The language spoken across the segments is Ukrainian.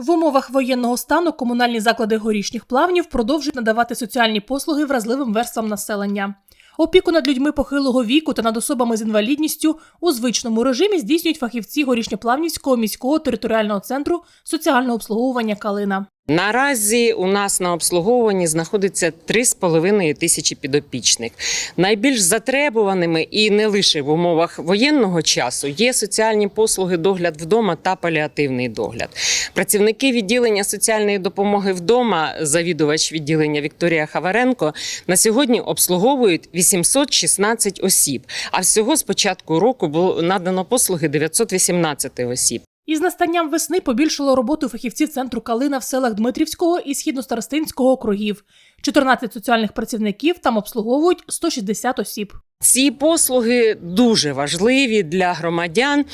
В умовах воєнного стану комунальні заклади горішніх плавнів продовжують надавати соціальні послуги вразливим верствам населення. Опіку над людьми похилого віку та над особами з інвалідністю у звичному режимі здійснюють фахівці горішньоплавнівського міського територіального центру соціального обслуговування Калина. Наразі у нас на обслуговуванні знаходиться 3,5 тисячі підопічних. Найбільш затребуваними і не лише в умовах воєнного часу є соціальні послуги догляд вдома та паліативний догляд. Працівники відділення соціальної допомоги вдома, завідувач відділення Вікторія Хаваренко, на сьогодні обслуговують 816 осіб. А всього з початку року було надано послуги 918 осіб. Із настанням весни побільшало роботу фахівців центру Калина в селах Дмитрівського і східно-старостинського округів. 14 соціальних працівників там обслуговують 160 осіб. Ці послуги дуже важливі для громадян,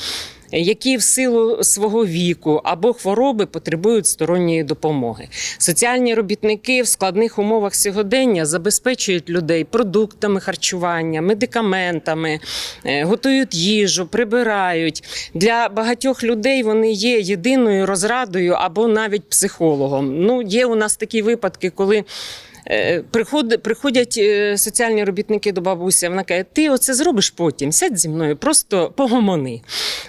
які в силу свого віку або хвороби потребують сторонньої допомоги. Соціальні робітники в складних умовах сьогодення забезпечують людей продуктами харчування, медикаментами, е, готують їжу, прибирають. Для багатьох людей вони є єдиною розрадою або навіть психологом. Ну, є у нас такі випадки, коли. Е, Приходять, приходять е, соціальні робітники до бабусі, вона каже, ти оце зробиш потім, сядь зі мною, просто погомони.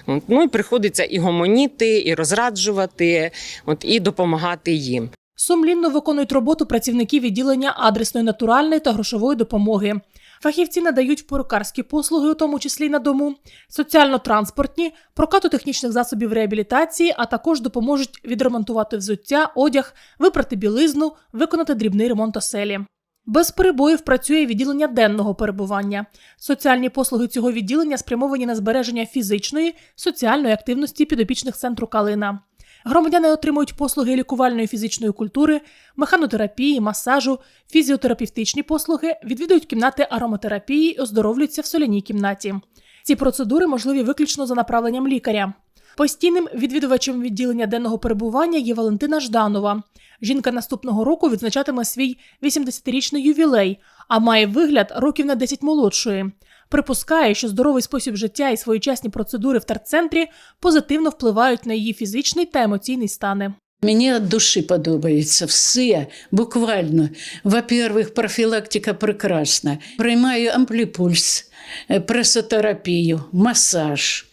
От, ну і приходиться і гомоніти, і розраджувати, от, і допомагати їм. Сумлінно виконують роботу працівники відділення адресної натуральної та грошової допомоги. Фахівці надають перукарські послуги, у тому числі на дому, соціально-транспортні, прокату технічних засобів реабілітації, а також допоможуть відремонтувати взуття, одяг, випрати білизну, виконати дрібний ремонт оселі. Без перебоїв працює відділення денного перебування. Соціальні послуги цього відділення спрямовані на збереження фізичної, соціальної активності підопічних центру Калина. Громадяни отримують послуги лікувальної фізичної культури, механотерапії, масажу, фізіотерапевтичні послуги, відвідують кімнати ароматерапії і оздоровлюються в соляній кімнаті. Ці процедури можливі виключно за направленням лікаря. Постійним відвідувачем відділення денного перебування є Валентина Жданова. Жінка наступного року відзначатиме свій 80-річний ювілей, а має вигляд років на 10 молодшої. Припускає, що здоровий спосіб життя і своєчасні процедури в терцентрі позитивно впливають на її фізичний та емоційний стани. Мені від душі подобається все, буквально. Во-первых, профілактика прекрасна. Приймаю ампліпульс, е, пресотерапію, масаж.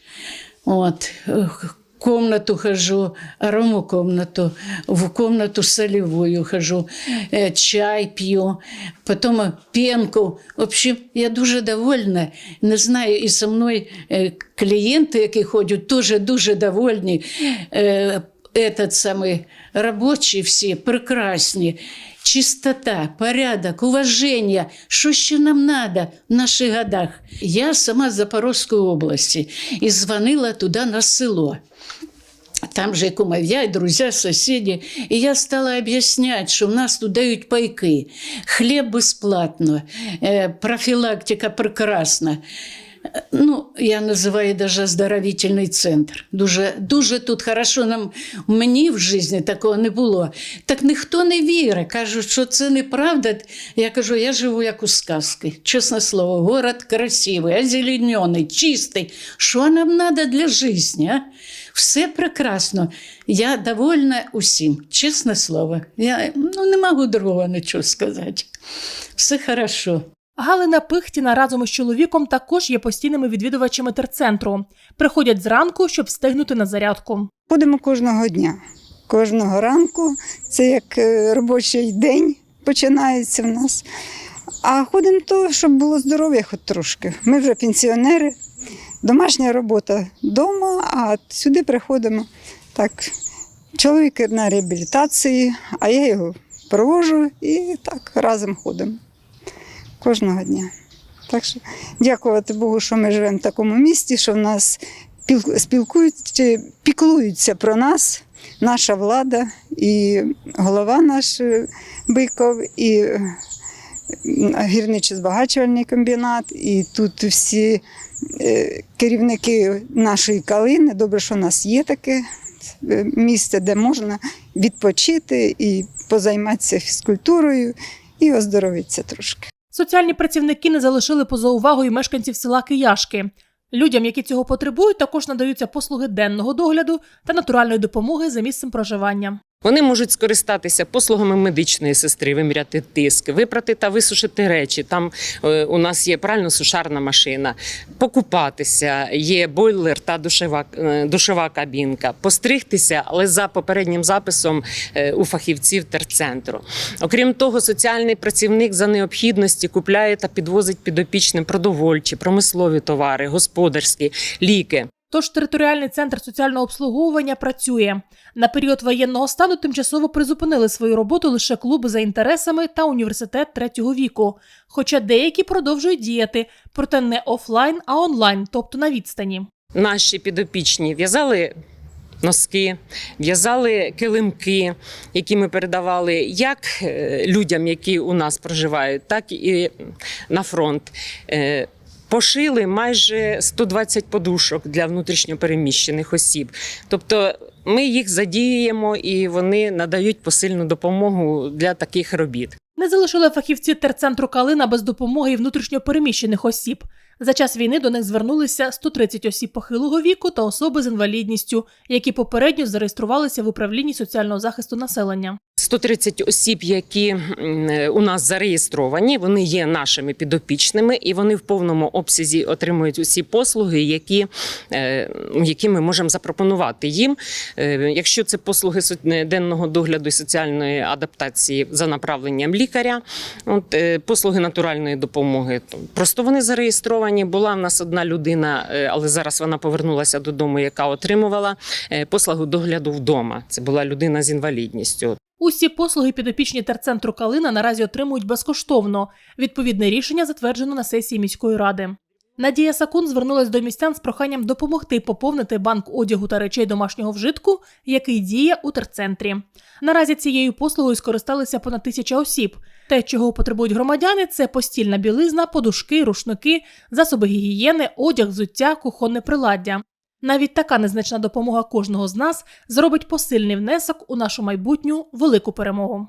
От. Комнату хожу, арому комнату, в комнату солевую хожу, э, чай п'ю, потім пенку. В общем, я дуже довольна. Не знаю, і со мною е, клієнти, які ходять, теж дуже довольні. Е, Этот самый робочі всі прекрасні. Чистота, порядок, уваження, що ще нам треба в наших годах. Я сама з Запорозької області і дзвонила туди на село. Там же кумовья и друзья, соседи. И я стала объяснять, что у нас тут дают пайки, хлеб бесплатно, э, профилактика прекрасна. Ну, я називаю даже оздоровительний центр. Дуже, дуже тут хорошо нам мені в житті такого не було. Так ніхто не вірить. Кажуть, що це неправда. Я кажу, я живу як у сказки. Чесне слово, город красивий, озеленений, чистий. Що нам треба для життя? Все прекрасно. Я довольна усім, чесне слово. Я ну, не можу другого нічого сказати. Все хорошо. Галина Пихтіна разом із чоловіком також є постійними відвідувачами терцентру. Приходять зранку, щоб встигнути на зарядку. Ходимо кожного дня. Кожного ранку це як е, робочий день починається в нас. А ходимо то, щоб було здоров'я хоч трошки. Ми вже пенсіонери, домашня робота вдома, а сюди приходимо. Так, чоловік на реабілітації, а я його провожу і так разом ходимо кожного дня. Так що дякувати Богу, що ми живемо в такому місті, що в нас піл- спілкуються, піклуються про нас, наша влада, і голова наш е, Биков, і е, гірничо-збагачувальний комбінат, і тут всі е, керівники нашої калини. Добре, що у нас є таке місце, де можна відпочити і позайматися фізкультурою, і оздоровитися трошки. Соціальні працівники не залишили поза увагою мешканців села Кияшки. Людям, які цього потребують, також надаються послуги денного догляду та натуральної допомоги за місцем проживання. Вони можуть скористатися послугами медичної сестри, виміряти тиск, випрати та висушити речі. Там е, у нас є прально-сушарна машина, покупатися, є бойлер та душева, е, душова кабінка, постригтися, але за попереднім записом е, у фахівців терцентру. Окрім того, соціальний працівник за необхідності купляє та підвозить підопічним продовольчі, промислові товари, господарські, ліки. Тож територіальний центр соціального обслуговування працює. На період воєнного стану тимчасово призупинили свою роботу лише клуби за інтересами та університет третього віку. Хоча деякі продовжують діяти, проте не офлайн, а онлайн, тобто на відстані. наші підопічні в'язали носки, в'язали килимки, які ми передавали як е, людям, які у нас проживають, так і на фронт. Пошили майже 120 подушок для внутрішньопереміщених осіб. Тобто ми їх задіємо і вони надають посильну допомогу для таких робіт. Не залишили фахівці терцентру Калина без допомоги внутрішньопереміщених осіб. За час війни до них звернулися 130 осіб похилого віку та особи з інвалідністю, які попередньо зареєструвалися в управлінні соціального захисту населення. 130 осіб, які у нас зареєстровані, вони є нашими підопічними, і вони в повному обсязі отримують усі послуги, які, е, які ми можемо запропонувати їм. Е, Якщо це послуги е, денного догляду і соціальної адаптації за направленням лікаря, от, послуги натуральної допомоги, просто вони зареєстровані. Була в нас одна людина, е, але зараз вона повернулася додому, яка отримувала е, послугу догляду вдома. Це була людина з інвалідністю. Усі послуги підопічні терцентру Калина наразі отримують безкоштовно. Відповідне рішення затверджено на сесії міської ради. Надія Сакун звернулась до містян з проханням допомогти поповнити банк одягу та речей домашнього вжитку, який діє у терцентрі. Наразі цією послугою скористалися понад тисяча осіб. Те, чого потребують громадяни, це постільна білизна, подушки, рушники, засоби гігієни, одяг, взуття, кухонне приладдя. Навіть така незначна допомога кожного з нас зробить посильний внесок у нашу майбутню велику перемогу.